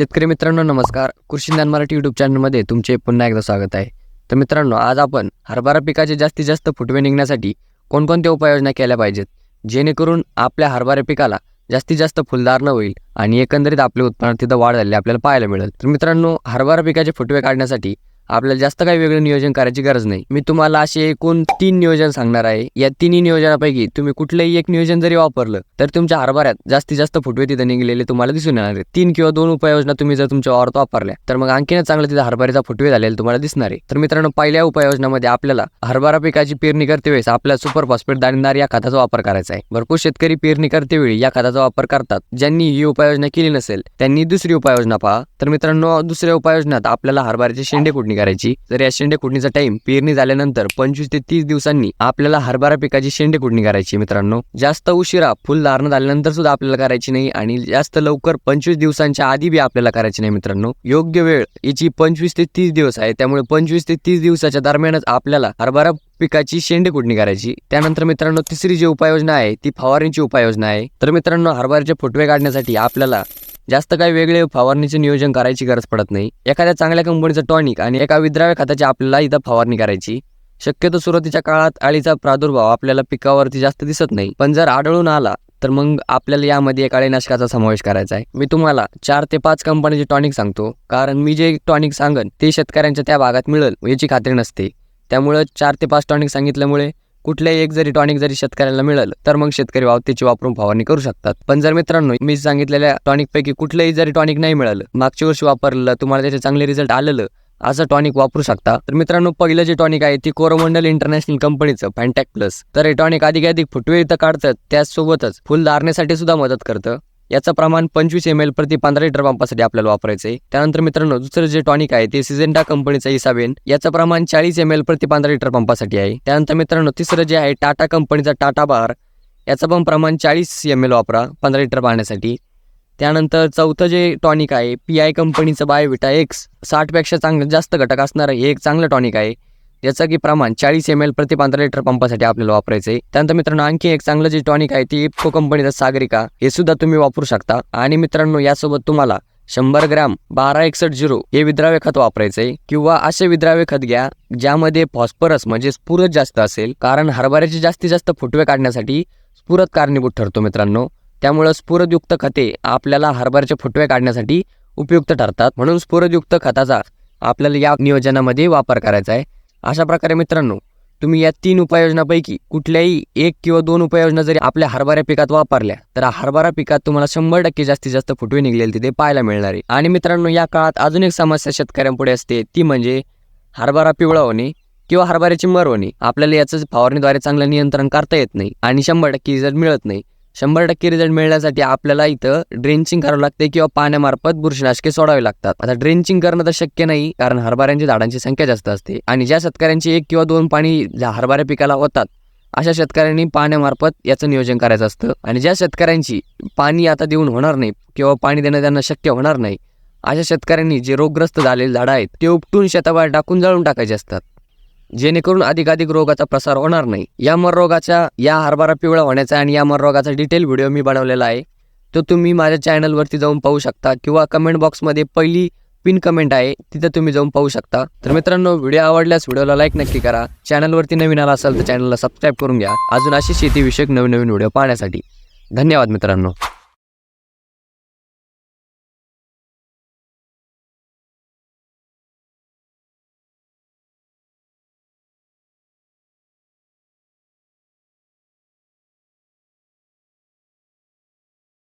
शेतकरी मित्रांनो नमस्कार. कृषी ज्ञान मराठी यूट्यूब चॅनलमध्ये तुमचे पुन्हा एकदा स्वागत आहे. तर मित्रांनो आज आपण हरभरा पिकाचे जास्तीत जास्त फुटवे निघण्यासाठी कोणकोणत्या उपाययोजना केल्या पाहिजेत? जेणेकरून आपल्या हरभरा पिकाला जास्तीत जास्त फुलदार न होईल आणि एकंदरीत आपले उत्पन्न तिथं वाढ झाली आपल्याला पाहायला मिळेल. तर मित्रांनो हरभरा पिकाचे फुटवे काढण्यासाठी आपल्याला जास्त काही वेगळं नियोजन करायची गरज नाही. मी तुम्हाला असे एकूण तीन नियोजन सांगणार आहे. या तिन्ही नियोजनापैकी तुम्ही कुठलंही एक नियोजन जरी वापरलं तर तुमच्या हरभऱ्यात जास्तीत जास्त फुटवे तिथं निघलेले तुम्हाला दिसून येणार आहेत. तीन किंवा दोन उपाययोजना तुम्ही जर तुमच्या वावरात वापरल्या तर मग आणखीनच चांगलं तिथे हरभऱ्याचा फुटवे झालेले तुम्हाला दिसणार आहे. तर मित्रांनो पहिल्या उपाययोजनामध्ये आपल्याला हरभरा पिकाची पेरणी करते वेळेस आपल्या सुपर फॉस्फेट दाणेदार या खताचा वापर करायचा आहे. भरपूर शेतकरी पेरणी करतेवेळी या खताचा वापर करतात. ज्यांनी ही उपाययोजना केली नसेल त्यांनी दुसरी उपाययोजना पहा. तर मित्रांनो दुसऱ्या उपाययोजनात आपल्याला हरभऱ्याचे शेंडे कुटणी करायची. तर या शेंडे कुटणीचा टाइम पेरणी झाल्यानंतर पंचवीस ते तीस दिवसांनी आपल्याला हरभरा पिकाची शेंडे कुटणी करायची मित्रांनो. जास्त उशिरा फुल धारण झाल्यानंतर सुद्धा आपल्याला करायची नाही आणि जास्त लवकर पंचवीस दिवसांच्या आधी बी आपल्याला करायची नाही मित्रांनो. योग्य वेळ याची पंचवीस ते तीस दिवस आहे. त्यामुळे पंचवीस ते तीस दिवसाच्या दरम्यानच आपल्याला हरभरा पिकाची शेंडे कुटणी करायची. त्यानंतर मित्रांनो तिसरी जी उपाययोजना आहे ती फवारणीची उपाययोजना आहे. तर मित्रांनो हरभऱ्याचे फुटवे काढण्यासाठी आपल्याला जास्त काही वेगळे फवारणीचे नियोजन करायची गरज पडत नाही. एखाद्या चांगल्या कंपनीचं टॉनिक आणि एका विद्राव्य खताची आपल्याला इथं फवारणी करायची. शक्यतो सुरुवातीच्या काळात अळीचा प्रादुर्भाव आपल्याला पिकावरती जास्त दिसत नाही. पण जर आढळून आला तर मग आपल्याला यामध्ये एक अळीनाशकाचा समावेश करायचा आहे. मी तुम्हाला चार ते पाच कंपनीचे टॉनिक सांगतो. कारण मी जे टॉनिक सांगन ते शेतकऱ्यांच्या त्या भागात मिळेल याची खात्री नसते. त्यामुळं चार ते पाच टॉनिक सांगितल्यामुळे कुठल्याही एक जरी टॉनिक जरी शेतकऱ्याला मिळालं तर मग शेतकरी वावतीची वापरून फवारणी करू शकतात. पण जर मित्रांनो मी सांगितलेल्या टॉनिक पैकी कुठलंही जरी टॉनिक नाही मिळालं मागच्या वर्षी वापरलं तुम्हाला त्याचे चांगले रिझल्ट आलेलं असं टॉनिक वापरू शकता. तर मित्रांनो पहिलं जे टॉनिक आहे ती कोरोमंडल इंटरनॅशनल कंपनीचं फॅन्टॅक प्लस तर हे टॉनिक अधिकाधिक फुटवे इथं काढतात त्याचसोबतच फुल धारण्यासाठी सुद्धा मदत करतं. याचं प्रमाण पंचवीस एम एल प्रति पंधरा लिटर पंपासाठी आपल्याला वापरायचं आहे. त्यानंतर मित्रांनो दुसरं जे टॉनिक आहे ते सिजेंटा कंपनीचं इसाबेन याचं प्रमाण चाळीस एम एल प्रति पंधरा लिटर पंपासाठी आहे. त्यानंतर मित्रांनो तिसरं जे आहे टाटा कंपनीचा टाटा बार. याचं पण प्रमाण चाळीस एम एल वापरा पंधरा लिटर पाहण्यासाठी त्यानंतर चौथं जे टॉनिक आहे पी आय कंपनीचं बायोविटा एक्स साठपेक्षा चांगलं जास्त घटक असणारं हे एक चांगलं टॉनिक आहे. याचं की प्रमाण चाळीस एम एल प्रति पंधरा लिटर पंपासाठी आपल्याला वापरायचं आहे त्यानंतर मित्रांनो आणखी एक चांगलं जे टॉनिक आहे ती इफ्को कंपनीचं सागरिका. हे सुद्धा तुम्ही वापरू शकता. आणि मित्रांनो यासोबत तुम्हाला शंभर ग्रॅम बारा एकसष्ट झिरो हे विद्राव्य खत वापरायचं आहे किंवा असे विद्राव्य खत घ्या ज्यामध्ये फॉस्फरस म्हणजे स्फुरत जास्त असेल. कारण हरभऱ्याचे जास्तीत जास्त फुटवे काढण्यासाठी स्फुरत कारणीभूत ठरतो मित्रांनो. त्यामुळं स्फुरदयुक्त खते आपल्याला हरभऱ्याचे फुटवे काढण्यासाठी उपयुक्त ठरतात. म्हणून स्फुरदयुक्त खताचा आपल्याला या नियोजनामध्ये वापर करायचा आहे. अशा प्रकारे मित्रांनो तुम्ही या तीन उपाययोजनापैकी कुठल्याही एक किंवा दोन उपाययोजना जरी आपल्या हरभरा पिकात वापरल्या तर हरभरा पिकात तुम्हाला शंभर टक्के जास्तीत जास्त फुटवे निघलेले तिथे पाहायला मिळणार आहे. आणि मित्रांनो या काळात अजून एक समस्या शेतकऱ्यांपुढे असते ती म्हणजे हरभरा पिवळा होणे किंवा हरभऱ्याची मर होणे आपल्याला याचं फवारणीद्वारे चांगलं नियंत्रण करता येत नाही आणि शंभर टक्के रिझल्ट मिळत नाही. शंभर टक्के रिझल्ट मिळण्यासाठी आपल्याला इथं ड्रेंचिंग करावं लागते किंवा पाण्यामार्फत बुरशीनाशके सोडावे लागतात. आता ड्रेंचिंग करणं तर शक्य नाही कारण हरभऱ्यांची झाडांची संख्या जास्त असते आणि ज्या शेतकऱ्यांची एक किंवा दोन पाणी हरभऱ्या पिकाला होतात अशा शेतकऱ्यांनी पाण्यामार्फत याचं नियोजन करायचं असतं. आणि ज्या शेतकऱ्यांची पाणी आता देऊन होणार नाही किंवा पाणी देणं त्यांना शक्य होणार नाही अशा शेतकऱ्यांनी जे रोगग्रस्त झालेले झाडं आहेत ते उपटून शेताबाहेर टाकून जाळून टाकायचे असतात. जेणेकरून अधिकाधिक रोगाचा प्रसार होणार नाही. या मर रोगाच्या या हरभरा पिवळा होण्याचा आणि या मर रोगाचा डिटेल व्हिडिओ मी बनवलेला आहे. तो तुम्ही माझ्या चॅनलवरती जाऊन पाहू शकता किंवा कमेंट बॉक्समध्ये पहिली पिन कमेंट आहे तिथं तुम्ही जाऊन पाहू शकता. तर मित्रांनो व्हिडिओ आवडल्यास व्हिडिओला लाईक नक्की करा. चॅनलवरती नवीन आला असाल तर चॅनलला सबस्क्राईब करून घ्या. अजून अशी शेतीविषयक नवीन नवीन व्हिडिओ पाहण्यासाठी. धन्यवाद मित्रांनो.